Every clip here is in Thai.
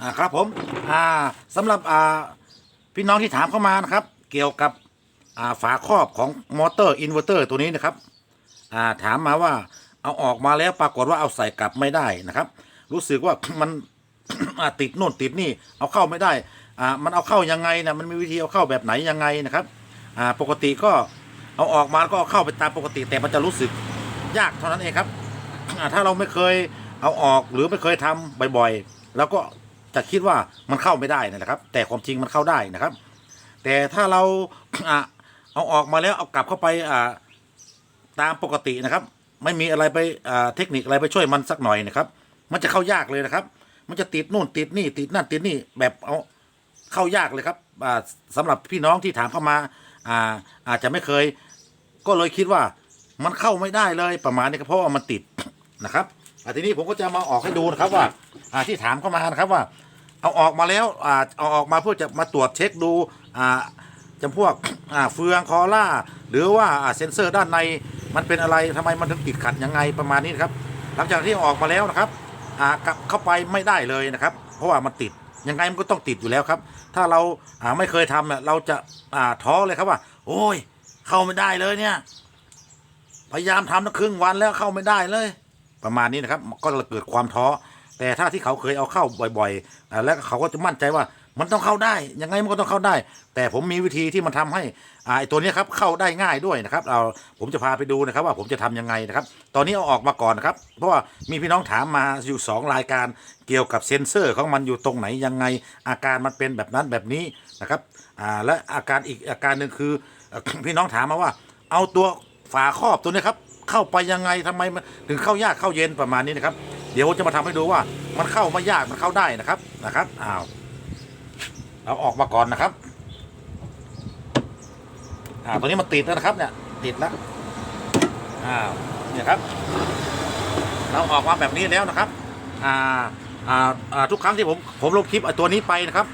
อ่าครับผมอ่าสำหรับอ่าพี่น้องที่ถามเข้ามานะครับ เกี่ยวกับอ่าฝาครอบของมอเตอร์อินเวอร์เตอร์ตัวนี้นะครับอ่าถามมาว่าเอาออกมาแล้วปรากฏว่าเอาใส่กลับไม่ได้นะครับ รู้สึกว่า มันอ่าติดโน่นติดนี่เอาเข้าไม่ได้อ่ามันเอาเข้ายังไงนะมันมีวิธีเอาเข้าแบบไหนยังไงนะครับอ่าปกติก็เอาออกมาก็เอาเข้าไปตามปกติ แต่มันจะรู้สึกยากเท่านั้นเองครับอ่าถ้าเราไม่เคยเอาออกหรือไม่เคยทำบ่อยๆ แล้วก็ จะคิดว่ามันเข้าไม่ได้นะครับ แต่ความจริงมันเข้าได้นะครับ แต่ถ้าเราเอาออกมาแล้วเอากลับเข้าไปตามปกตินะครับ ไม่มีอะไรไปเทคนิคอะไรไปช่วยมันสักหน่อยนะครับ มันจะเข้ายากเลยนะครับ มันจะติดนู่นติดนี่ ติดนั่นติดนี่แบบเอาเข้ายากเลยครับอ่าสำหรับพี่น้องที่ถามเข้ามาอาอาจจะไม่เคย ก็เลยคิดว่ามันเข้าไม่ได้เลยประมาณนี้ครับเพราะว่ามันติดนะครับ อะทีนี้ผมก็จะมาออกให้ดูนะครับว่าอ่าที่ถามเข้ามานะครับว่า เอาออกมาแล้วอ่าเอาออกมาเพื่อจะมาตรวจเช็คดูอ่าจำพวกอ่าเฟืองคอล่า หรือว่าอ่าเซ็นเซอร์ด้านในมันเป็นอะไรทำไมมันถึงติดขัดยังไงประมาณนี้นะครับ หลังจากที่อออกมาแล้วนะครับอ่ากลับเข้าไปไม่ได้เลยนะครับ เพราะว่ามันติดยังไงมันก็ต้องติดอยู่แล้วครับ ถ้าเราอ่าไม่เคยทำเนี่ยเราจะอ่าท้อเลยครับว่า โอ้ย เข้าไม่ได้เลยเนี่ย พยายามทำตั้งครึ่งวันแล้วเข้าไม่ได้เลย ประมาณนี้นะครับ ก็จะเกิดความท้อ แต่ถ้าที่เขาเคยเอาเข้าบ่อยๆ แล้วเขาก็จะมั่นใจว่ามันต้องเข้าได้ ยังไงมันก็ต้องเข้าได้ แต่ผมมีวิธีที่มันทำให้อ่าไอ้ตัวนี้ครับเข้าได้ง่ายด้วยนะครับ เราผมจะพาไปดูนะครับ ว่าผมจะทำยังไงนะครับ ตอนนี้เอาออกมาก่อนนะครับ เพราะว่ามีพี่น้องถามมาอยู่สองรายการเกี่ยวกับเซ็นเซอร์ของมันอยู่ตรงไหนยังไง อาการมันเป็นแบบนั้นแบบนี้นะครับอ่าและอาการอีกอาการหนึ่งคือพี่น้องถามมาว่า เอาตัวฝาครอบตัวนี้ครับ เข้าไปยังไงทำไมมันถึงเข้ายากเข้าเย็นประมาณนี้นะครับ เดี๋ยวจะมาทำให้ดูว่ามันเข้าไม่ยากมันเข้าได้นะครับนะครับอ้าวเอาออกมาก่อนนะครับอ่าตัวนี้มันติดแล้วนะครับเนี่ยติดแล้วอ้าวเนี่ยครับ เราออกมาแบบนี้แล้วนะครับอ่าอ่าอ่าทุกครั้งที่ผมผมลงคลิปตัวนี้ไปนะครับ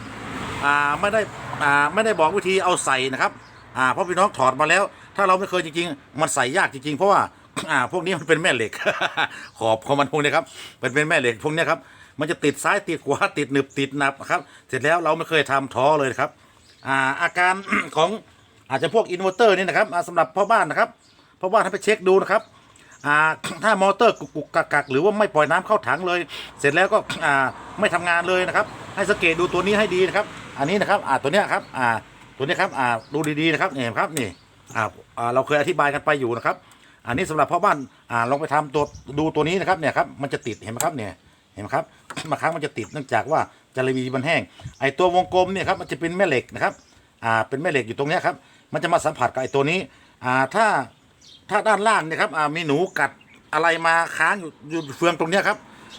อ่าไม่ได้อ่าไม่ได้บอกวิธีเอาใส่นะครับอ่าเพราะพี่น้องถอดมาแล้ว ถ้าเราไม่เคยจริงๆ มันใส่ยากจริงๆ เพราะว่า อ่าพวกนี้มันเป็นแม่เหล็ก ขอบของมันพวกนี้ครับเป็นเป็นแม่เหล็กพวกเนี้ยครับมันจะติดซ้ายติดขวาติดหนึบติดหนับครับ เสร็จแล้วเราไม่เคยทำท้อเลยครับอ่าอาการของอาจจะพวกอินเวอร์เตอร์นี่นะครับอ่าสำหรับพ่อบ้านนะครับพ่อบ้านให้ไปเช็คดูนะครับอ่าถ้ามอเตอร์กุกกักกักหรือว่าไม่ปล่อยน้ำเข้าถังเลย เสร็จแล้วก็อ่าไม่ทำงานเลยนะครับ ให้สังเกตดูตัวนี้ให้ดีนะครับ อันนี้นะครับอ่าตัวเนี้ยครับอ่าตัวนี้ครับอ่าดูดีๆนะครับนี่ครับนี่อ่าเราเคยอธิบายกันไปอยู่นะครับ อันนี้สำหรับพ่อบ้านอ่าลองไปทำตัวดูตัวนี้นะครับเนี่ยครับมันจะติดเห็นไหมครับเนี่ยเห็นไหมครับบางครั้งมันจะติดเนื่องจากว่าจาระบีมันแห้งไอตัววงกลมเนี่ยครับมันจะเป็นแม่เหล็กนะครับอ่าเป็นแม่เหล็กอยู่ตรงนี้ครับมันจะมาสัมผัสกับไอตัวนี้อ่าถ้าถ้าด้านล่างเนี่ยครับอ่ามีหนูกัดอะไรมาค้างอยู่อยู่เฟืองตรงนี้ครับ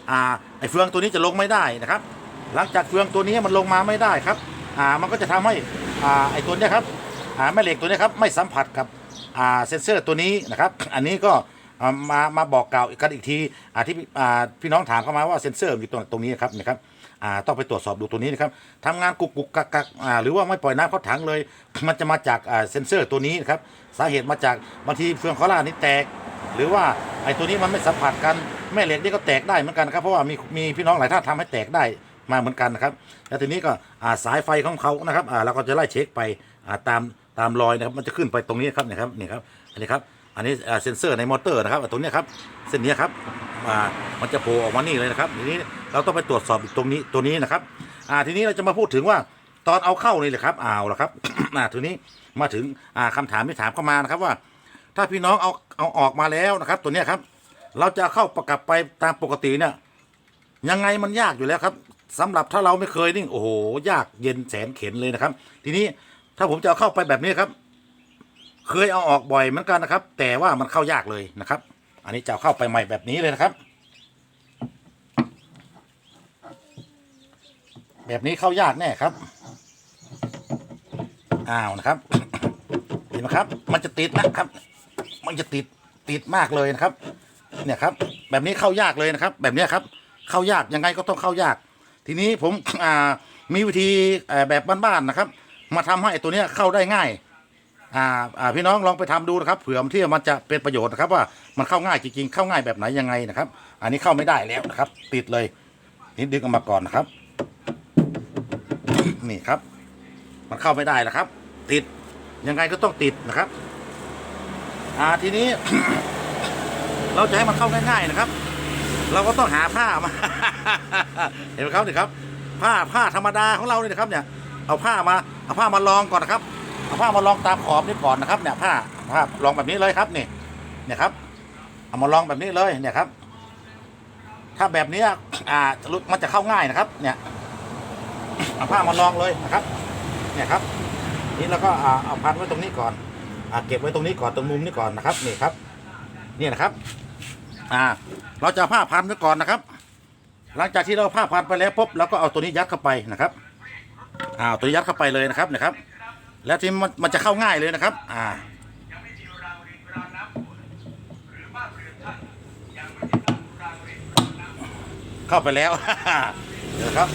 อ่าไอเฟืองตัวนี้จะลงไม่ได้นะครับ หลังจากเฟืองตัวนี้มันลงมาไม่ได้ครับอ่ามันก็จะทำให้อ่าไอตัวเนี้ยครับอ่าแม่เหล็กตัวเนี้ยครับไม่สัมผัสกับ อ่าเซนเซอร์ตัวนี้นะครับ อันนี้ก็อ่ามามาบอกกล่าวกันอีกทีอ่าที่อ่าพี่น้องถามเข้ามาว่าเซนเซอร์อยู่ตรงตรงนี้ครับนะครับอ่าต้องไปตรวจสอบดูตัวนี้นะครับทำงานกุกกุกกักกักอ่าหรือว่าไม่ปล่อยน้ำเข้าถังเลย มันจะมาจากอ่าเซนเซอร์ตัวนี้นะครับสาเหตุมาจากบางทีเฟืองคอล่านี่แตก หรือว่าไอ้ตัวนี้มันไม่สัมผัสกันแม่เหล็กนี่ก็แตกได้เหมือนกันครับเพราะว่ามีมีพี่น้องหลายท่านทำให้แตกได้มาเหมือนกันนะครับแล้วทีนี้ก็อ่าสายไฟของเขานะครับอ่าเราก็จะไล่เช็คไปอ่าตาม ตามรอยนะครับ มันจะขึ้นไปตรงนี้ครับเนี่ยครับนี่ครับ อันนี้ครับ อันนี้เซ็นเซอร์ในมอเตอร์นะครับตรงนี้ครับ เส้นนี้ครับอ่ามันจะโผล่ออกมานี่เลยนะครับ ทีนี้เราต้องไปตรวจสอบตรงนี้ตัวนี้นะครับ อ่า ทีนี้เราจะมาพูดถึงว่าตอนเอาเข้านี่แหละครับเอาละครับ อ่า ทีนี้มาถึง อ่าคำถามที่ถามเข้ามานะครับว่า ถ้าพี่น้องเอาเอาออกมาแล้วนะครับ ตัวนี้ครับ เราจะเข้าประกับไปตามปกติเนี่ย ยังไงมันยากอยู่แล้วครับสำหรับถ้าเราไม่เคยนี่โอ้โห ยากเย็นแสนเข็นเลยนะครับ ทีนี้ ถ้าผมจะเอาเข้าไปแบบนี้ครับ เคยเอาออกบ่อยเหมือนกันนะครับ แต่ว่ามันเข้ายากเลยนะครับ อันนี้จะเอาเข้าไปใหม่แบบนี้เลยนะครับ แบบนี้เข้ายากแน่ครับอ้าวนะครับ เห็นไหมครับ มันจะติดนะครับ มันจะติดติดมากเลยนะครับ เนี่ยครับ แบบนี้เข้ายากเลยนะครับ แบบนี้ครับ เข้ายากยังไงก็ต้องเข้ายาก ทีนี้ผมมีวิธีแบบบ้านๆนะครับ มาทำให้ตัวเนี้ยเข้าได้ง่ายอ่าอ่าพี่น้องลองไปทำดูนะครับเผื่อที่มันจะเป็นประโยชน์นะครับว่ามันเข้าง่ายจริงๆเข้าง่ายแบบไหนยังไงนะครับ อันนี้เข้าไม่ได้แล้วนะครับ ติดเลยนี่ดึงออกมาก่อนนะครับ นี่ครับ มันเข้าไม่ได้แล้วครับ ติดยังไงก็ต้องติดนะครับ อ่าทีนี้ เราจะให้มันเข้าง่ายๆนะครับ เราก็ต้องหาผ้ามา เห็นไหมครับนี่ครับ ผ้าผ้าธรรมดาของเราเนี่ยนะครับ เนี่ย เอาผ้ามา เอาผ้ามาลองก่อนนะครับเอาผ้ามาลองตามขอบนี่ก่อนนะครับ เนี่ยผ้าผ้าลองแบบนี้เลยครับนี่เนี่ยครับ เอามาลองแบบนี้เลยเนี่ยครับ ถ้าแบบนี้อ่ามันจะเข้าง่ายนะครับ เนี่ยเอาผ้ามาลองเลยนะครับ เนี่ยครับ นี่แล้วก็อ่าเอาพันไว้ตรงนี้ก่อนอ่าเก็บไว้ตรงนี้ก่อนตรงมุมนี้ก่อนนะครับนี่ครับ นี่นะครับ อ่า เราจะผ้าพันไว้ก่อนนะครับ หลังจากที่เราผ้าพันไปแล้วปุ๊บเราก็เอาตัวนี้ยัดเข้าไปนะครับ อ่าวตัวยัดเข้าไปเลยนะครับนะครับ แล้วที่มันมันจะเข้าง่ายเลยนะครับ อ่าเข้าไปแล้วเดี๋ยวครับ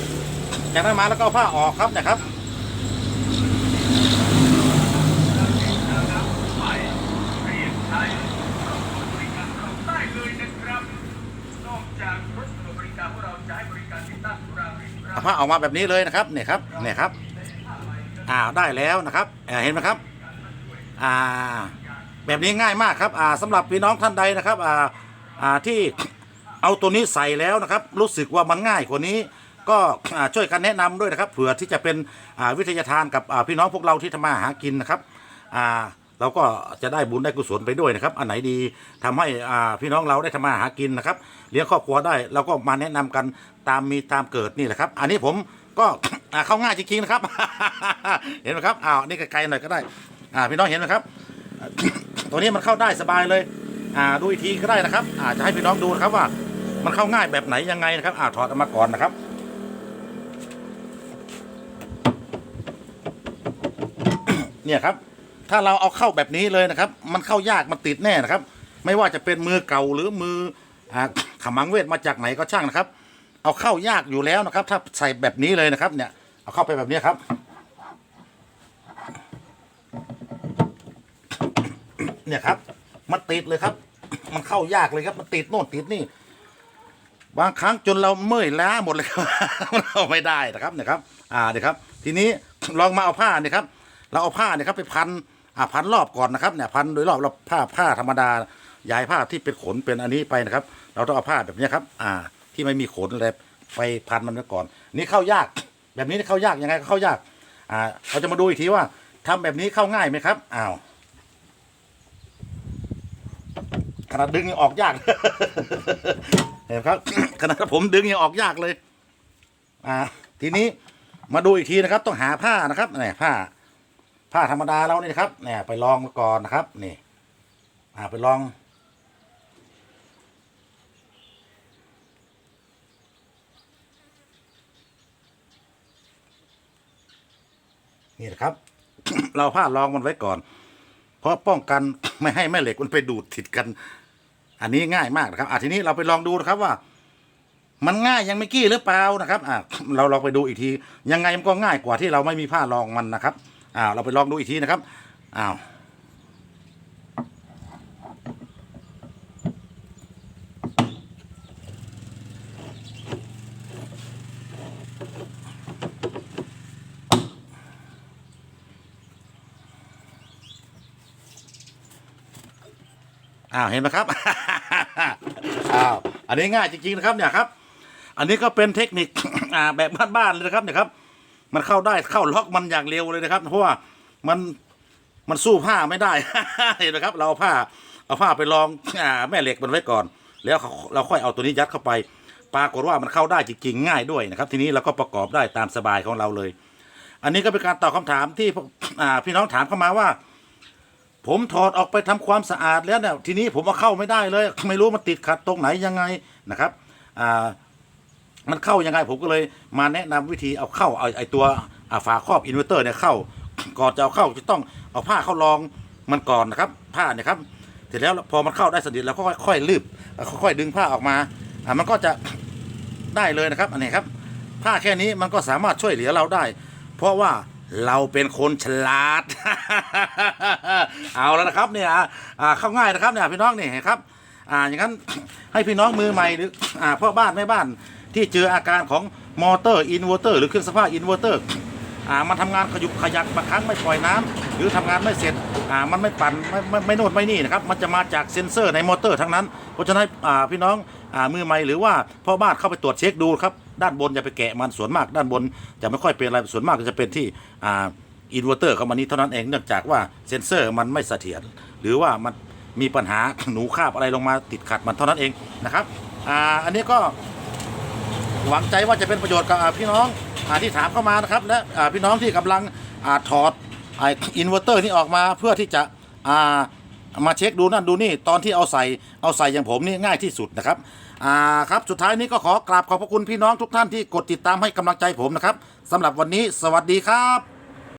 จากนั้นมาแล้วก็ผ้าออกครับนะครับ ได้เลยนะครับนอกจากรถบริการของเราจะให้บริการติดตั้งสุราริน เอา ผ้าออกมาแบบนี้เลยนะครับเนี่ยครับเนี่ยครับอ่าได้แล้วนะครับเห็นไหมครับอ่าแบบนี้ง่ายมากครับอ่าสำหรับพี่น้องท่านใดนะครับอ่าอ่าที่เอาตัวนี้ใส่แล้วนะครับ รู้สึกว่ามันง่ายกว่านี้ ก็ช่วยกันแนะนำด้วยนะครับเผื่อที่จะเป็นอ่าวิทยาทานกับอ่าพี่น้องพวกเราที่ทำมาหากินนะครับอ่า เราก็จะได้บุญได้กุศลไปด้วยนะครับ อันไหนดีทำให้อ่าพี่น้องเราได้ทำมาหากินนะครับ เลี้ยงครอบครัวได้เราก็มาแนะนำกันตามมีตามเกิดนี่แหละครับ อันนี้ผมก็เข้าง่ายจริงๆนะครับ เห็นไหมครับอ้าวนี่ไกลๆหน่อยก็ได้อ่าพี่น้องเห็นไหมครับ ตัวนี้มันเข้าได้สบายเลยอ่าดูอีกทีก็ได้นะครับอ่าจะให้พี่น้องดูนะครับว่า มันเข้าง่ายแบบไหนยังไงนะครับอ่าถอดออกมาก่อนนะครับเนี่ยครับ ถ้าเราเอาเข้าแบบนี้เลยนะครับ มันเข้ายากมันติดแน่นะครับ ไม่ว่าจะเป็นมือเก่าหรือมือขมังเวทมาจากไหนก็ช่างนะครับ เอาเข้ายากอยู่แล้วนะครับ ถ้าใส่แบบนี้เลยนะครับ เนี่ยเอาเข้าไปแบบนี้ครับเนี่ยครับ มันติดเลยครับ มันเข้ายากเลยครับ มันติดโน่นติดนี่ บางครั้งจนเราเมื่อยล้าหมดเลยครับเอาไม่ได้นะครับเนี่ยครับ อ่าเดี๋ยวครับ ทีนี้ลองมาเอาผ้าเนี่ยครับ เราเอาผ้าเนี่ยครับไปพัน อ่าพันรอบก่อนนะครับเนี่ยพันโดยรอบเราผ้าผ้าธรรมดาย้ายผ้าที่เป็นขนเป็นอันนี้ไปนะครับ เราต้องเอาผ้าแบบนี้ครับ อ่า ที่ไม่มีขนอะไรไปพันมันไว้ก่อน นี่เข้ายาก แบบนี้เข้ายากยังไงก็เข้ายาก อ่าเราจะมาดูอีกทีว่าทำแบบนี้เข้าง่ายไหมครับอ้าวขนาดดึงยังออกยากเห็นครับขนาดผมดึงยังออกยากเลย อ่า ทีนี้มาดูอีกทีนะครับ ต้องหาผ้านะครับเนี่ยผ้า ผ้าธรรมดาเรานี่นะครับเนี่ยไปลองมาก่อนนะครับนี่อ่าไปลอง นี่นะครับ เราผ้ารองมันไว้ก่อน เพราะป้องกันไม่ให้แม่เหล็กมันไปดูดติดกัน อันนี้ง่ายมากนะครับอะทีนี้เราไปลองดูนะครับว่ามันง่ายยังไม่กี้หรือเปล่านะครับอะเราลองไปดูอีกที ยังไงมันก็ง่ายกว่าที่เราไม่มีผ้ารองมันนะครับ อ่าวเราไปลองดูอีกทีนะครับอ้าวอ้าวเห็นไหมครับ อ้าว อันนี้ง่ายจริงๆนะครับเนี่ยครับ อันนี้ก็เป็นเทคนิคอ่าแบบบ้านๆเลยนะครับเนี่ยครับ มันเข้าได้เข้าล็อกมันอย่างเร็วเลยนะครับ เพราะว่ามันมันสู้ผ้าไม่ได้ เห็นไหมครับ เราผ้าเอาผ้าไปลองอแม่เหล็กมันไว้ก่อน แล้วเราค่อยเอาตัวนี้ยัดเข้าไปปรากฏว่ามันเข้าได้จริงๆง่ายด้วยนะครับ ทีนี้เราก็ประกอบได้ตามสบายของเราเลย อันนี้ก็เป็นการตอบคำถามที่พี่น้องถามเข้ามาว่า ผมถอดออกไปทำความสะอาดแล้วเนี่ยทีนี้ผมเอาเข้าไม่ได้เลย ไม่รู้มันติดขัดตรงไหนยังไงนะครับอ่า มันเข้ายังไงผมก็เลยมาแนะนำวิธีเอาเข้าเอาไอตัวฝาครอบอินเวอร์เตอร์เนี่ยเข้าก่อนจะเอาเข้าจะต้องเอาผ้าเข้ารองมันก่อนนะครับผ้าเนี่ยครับเสร็จแล้วพอมันเข้าได้สนิทแล้วก็ค่อยๆลืบค่อยๆดึงผ้าออกมาอ่ามันก็จะได้เลยนะครับอันนี้ครับผ้าแค่นี้มันก็สามารถช่วยเหลือเราได้ เพราะว่าเราเป็นคนฉลาด เอาแล้วนะครับเนี่ยอ่าอ่าเข้าง่ายนะครับเนี่ยพี่น้องนี่เห็นครับอ่าอย่างนั้นให้พี่น้องมือใหม่หรืออ่าพ่อบ้านแม่บ้าน ที่เจออาการของมอเตอร์อินเวอร์เตอร์หรือเครื่องซักผ้าอินเวอร์เตอร์อ่ามันทำงานขยุกขยักบางครั้งไม่ปล่อยน้ำหรือทำงานไม่เสร็จอ่ามันไม่ปั่นไม่ไม่ไม่โน่นไม่นี่นะครับมันจะมาจากเซ็นเซอร์ในมอเตอร์ทั้งนั้น เพราะฉะนั้นอ่าพี่น้องอ่ามือใหม่หรือว่าพ่อบ้านเข้าไปตรวจเช็คดูครับด้านบนอย่าไปแกะมันส่วนมาก ด้านบนจะไม่ค่อยเป็นอะไรส่วนมากจะเป็นที่อ่าอินเวอร์เตอร์เข้ามานี้เท่านั้นเองเนื่องจากว่าเซ็นเซอร์มันไม่เสถียรหรือว่ามันมีปัญหาหนูคาบอะไรลงมาติดขัดมันเท่านั้นเองนะครับอ่าอันนี้ก็ หวังใจว่าจะเป็นประโยชน์กับพี่น้องอที่ถามเข้ามานะครับและพี่น้องที่กำลังอถอดอินเวอร์เตอร์นี่ออกมาเพื่อที่จะามาเช็คดูนั่นดูนี่ตอนที่เอาใส่เอาใส่อย่างผมนี่ง่ายที่สุดนะครับอ่าครับสุดท้ายนี้ก็ขอกราบขอบพระคุณพี่น้องทุกท่านที่กดติดตามให้กำลังใจผมนะครับสำหรับวันนี้สวัสดีครับ